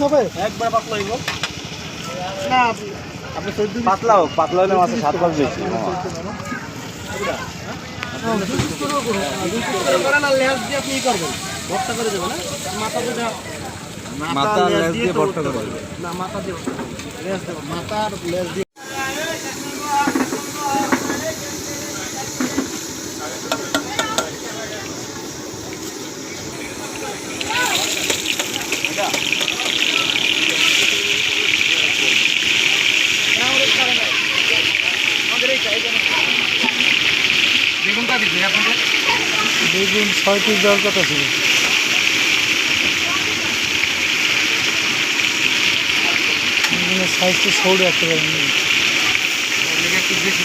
হবে পাতলা না হলে স্বাদ পাবে বেশি মাথা লেজ লেজ দিয়ে ভর্তা করে না, মাথা দিয়ে লেজ দেবো মাথা লেজ দিয়ে বেগুনটা দিচ্ছি আপনাদের বেগুন ছয় পিস দেওয়ার কথা ছিল? বেগুনের সাইজ তো সৌড়ে একটা একটু বেশি